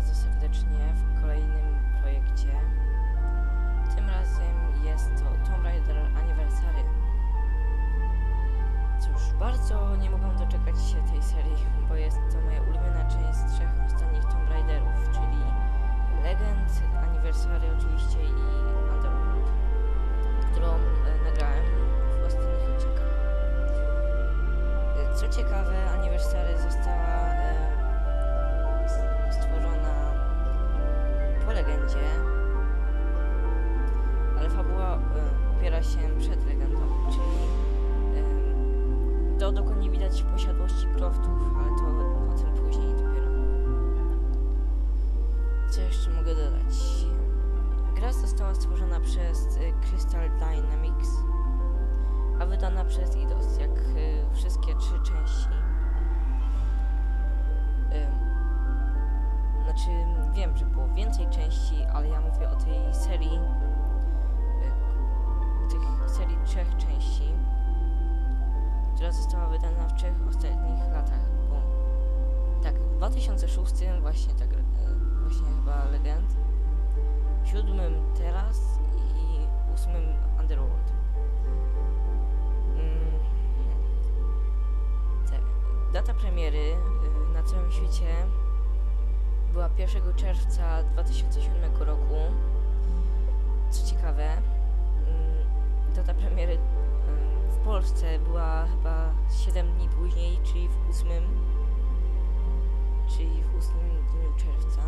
bardzo serdecznie w kolejnym projekcie. Tym razem jest to Tomb Raider Anniversary. Cóż, bardzo nie mogę doczekać się tej serii, bo jest to moja ulubiona część z trzech ostatnich Tomb Raiderów, czyli Legend, Anniversary oczywiście i Underworld, którą e, nagrałem w ostatnich odcinkach. E, Co ciekawe, Anniversary została to dokładnie widać posiadłości Croftów, ale to o tym później dopiero. Co jeszcze mogę dodać? Gra została stworzona przez e, Crystal Dynamics, a wydana przez IDOS, jak e, wszystkie trzy części. Znaczy, wiem, że było więcej części, ale ja mówię o tej serii, y, tych serii trzech części, która została wydana w trzech ostatnich latach, tak, w 2006 właśnie tak, y, właśnie chyba Legend, w siódmym teraz i ósmym Underworld. Mm, tak. Data premiery y, na całym świecie była 1 czerwca 2007 roku. Co ciekawe, mm, data premiery w Polsce była chyba 7 dni później, czyli w 8, czyli w 8 dniu czerwca.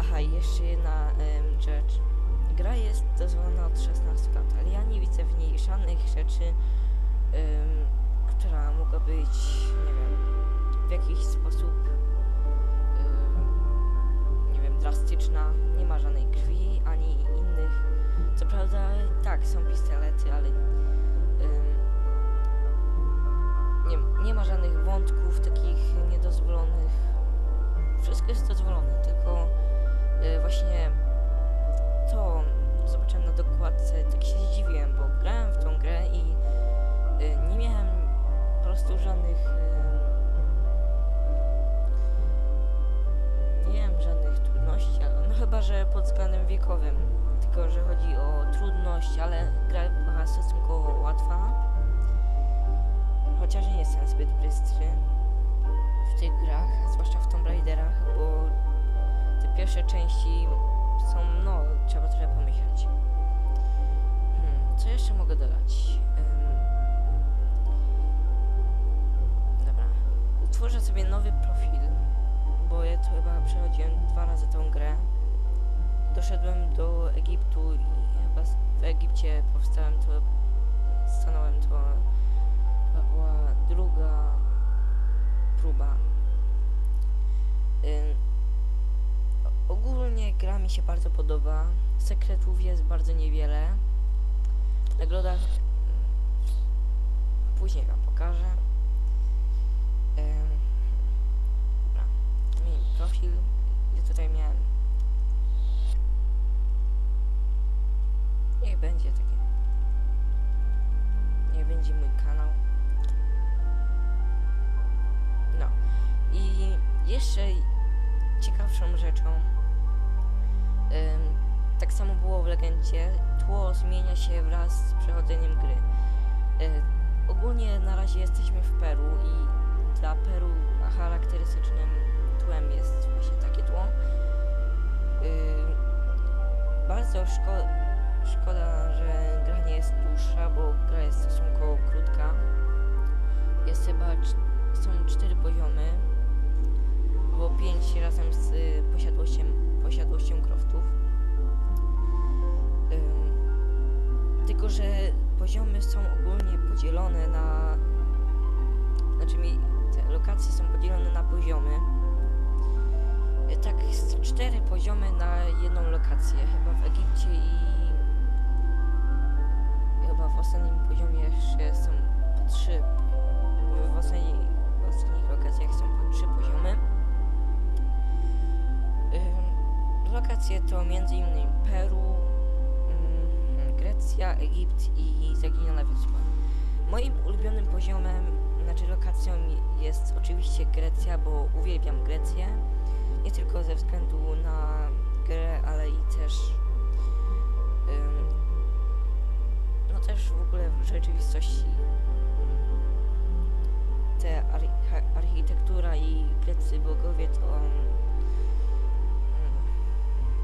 Aha, i jeszcze jedna em, rzecz. Gra jest dozwolona od 16 lat, ale ja nie widzę w niej żadnych rzeczy, która mogła być, nie wiem, w jakiś sposób nie wiem, drastyczna, nie ma żadnej krwi ani innych. Co prawda, tak, są pistolety, ale ym, nie, nie ma żadnych wątków takich niedozwolonych. Wszystko jest dozwolone, tylko y, właśnie to zobaczyłem na dokładce, tak się zdziwiłem, bo grałem w tą pierwsze części są, no, trzeba trochę pomyśleć. Hmm, co jeszcze mogę dodać? Ym, dobra, utworzę sobie nowy profil bo ja to chyba przechodziłem dwa razy tą grę. Doszedłem do Egiptu i chyba w Egipcie powstałem to, się bardzo podoba. Sekretów jest bardzo niewiele. Nagroda później wam pokażę. Tło zmienia się wraz z przechodzeniem gry. Y, ogólnie na razie jesteśmy w Peru i dla Peru charakterystycznym tłem jest właśnie takie tło. Yy, bardzo szko szkoda, że gra nie jest dłuższa, bo gra jest stosunkowo krótka. Jest chyba, są cztery poziomy, było pięć razem z m.in. Peru, mm, Grecja, Egipt i Zaginiona Wyspa. Moim ulubionym poziomem znaczy lokacją jest oczywiście Grecja, bo uwielbiam Grecję. Nie tylko ze względu na grę, ale i też no też w ogóle w rzeczywistości te archi- architektura i greccy bogowie to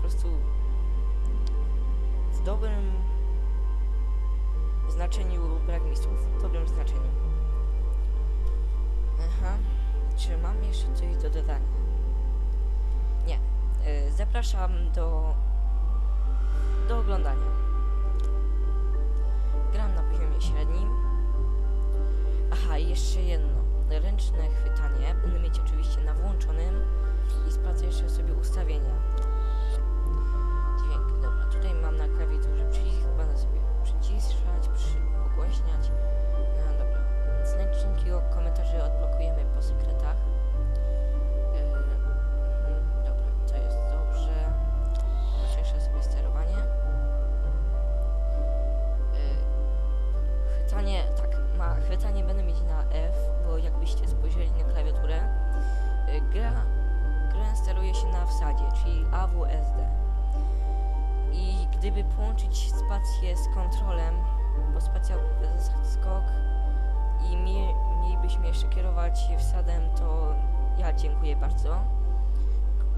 prostu w dobrym znaczeniu brak mi słów, w dobrym znaczeniu. Aha, czy mam jeszcze coś do dodania? Nie. Y, zapraszam do do oglądania. Gram na poziomie średnim. Aha, jeszcze jedno. Ręczne chwytanie będę mieć oczywiście na włączonym i sprawdzę jeszcze ma, chwytanie będę mieć na F, bo jakbyście spojrzeli na klawiaturę, yy, gra, grę steruje się na wsadzie, czyli AWSD. I gdyby połączyć spację z kontrolem, bo spacja odpowiada skok i mie, mielibyśmy jeszcze kierować wsadem, to ja dziękuję bardzo.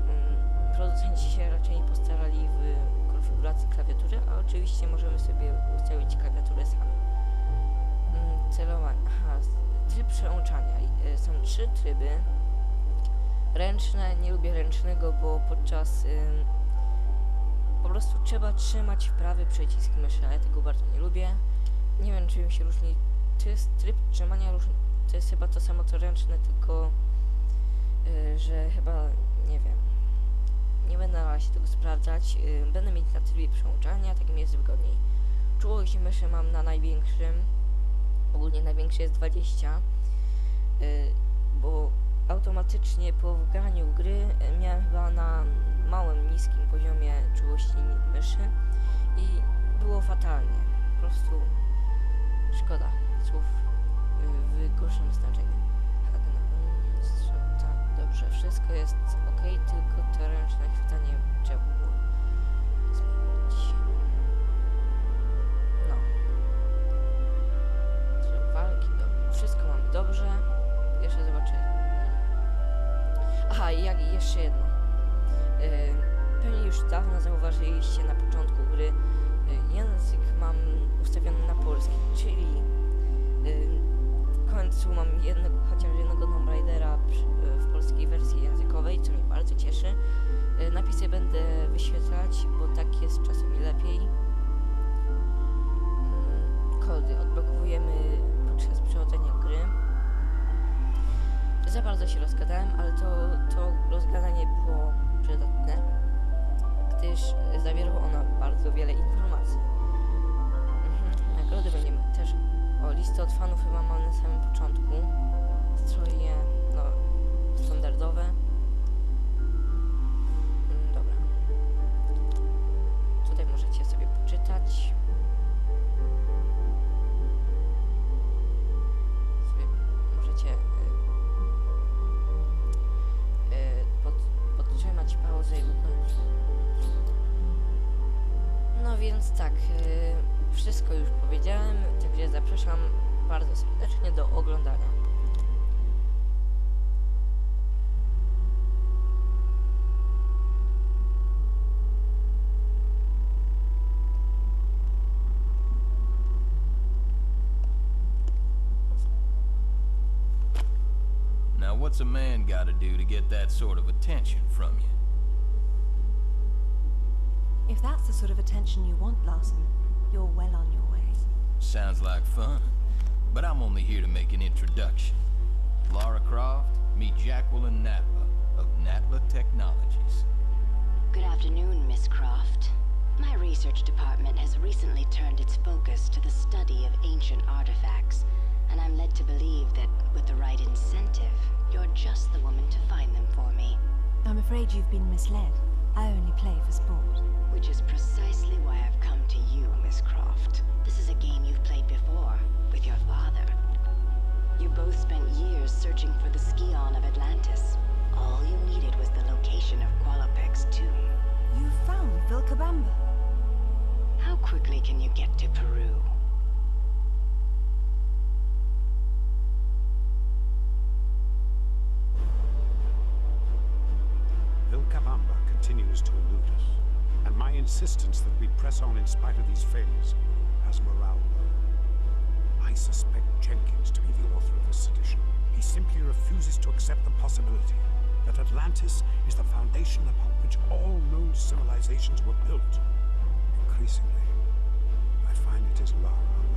Mm, Producenci się raczej nie postarali w konfiguracji klawiatury, a oczywiście możemy sobie ustawić klawiaturę sami. Celowanie. Aha, tryb przełączania. Y, Są trzy tryby. Ręczne, nie lubię ręcznego, bo podczas ym, po prostu trzeba trzymać prawy przycisk myszy, a ja tego bardzo nie lubię. Nie wiem czym się różni. To jest tryb trzymania różni. To jest chyba to samo co ręczne, tylko y, że chyba nie wiem. Nie będę na razie tego sprawdzać. Y, będę mieć na trybie przełączania, tak mi jest wygodniej. Czułość myszy mam na największym. Ogólnie największy jest 20. Y, bo automatycznie po wgraniu gry miałem chyba na małym, niskim poziomie czułości myszy i było fatalnie. Po prostu szkoda słów y, w gorszym znaczeniu. Mm, strzał- tak, dobrze, wszystko jest ok, tylko to ręczne chwytanie trzeba było zmienić. Dobrze. Jeszcze zobaczę. Aha, i jak jeszcze jedno. Yy, pewnie już dawno zauważyliście na początku gry, yy, język mam ustawiony na polski, czyli yy, w końcu mam jednego, chociaż jednego Tomb Raidera w polskiej wersji językowej, co mnie bardzo cieszy. Napisy będę wyświetlać, bo tak jest czasami lepiej. Za bardzo się rozgadałem, ale to, to rozgadanie było przydatne, gdyż zawierało ono bardzo wiele informacji. Mhm. Nagrody będziemy też. O, listę od fanów chyba mam na samym początku. Stroje, no, standardowe. Mm, dobra. Tutaj możecie sobie poczytać. I ukończyć. No więc tak, y, wszystko już powiedziałem, także zapraszam bardzo serdecznie do oglądania. Now, what's a man gotta do to get that sort of attention from you? If that's the sort of attention you want, Larson, you're well on your way. Sounds like fun, but I'm only here to make an introduction. Lara Croft, meet Jacqueline Natla of Natla Technologies. Good afternoon, Miss Croft. My research department has recently turned its focus to the study of ancient artifacts, and I'm led to believe that with the right incentive, you're just the woman to find them for me. I'm afraid you've been misled. I only play for sport. Which is precisely why I've come to you, Miss Croft. This is a game you've played before, with your father. You both spent years searching for the Scion of Atlantis. All you needed was the location of Qualopec's tomb. You found Vilcabamba. How quickly can you get to Peru? Insistence that we press on in spite of these failures has morale low. I suspect Jenkins to be the author of this sedition. He simply refuses to accept the possibility that Atlantis is the foundation upon which all known civilizations were built. Increasingly, I find it is Lara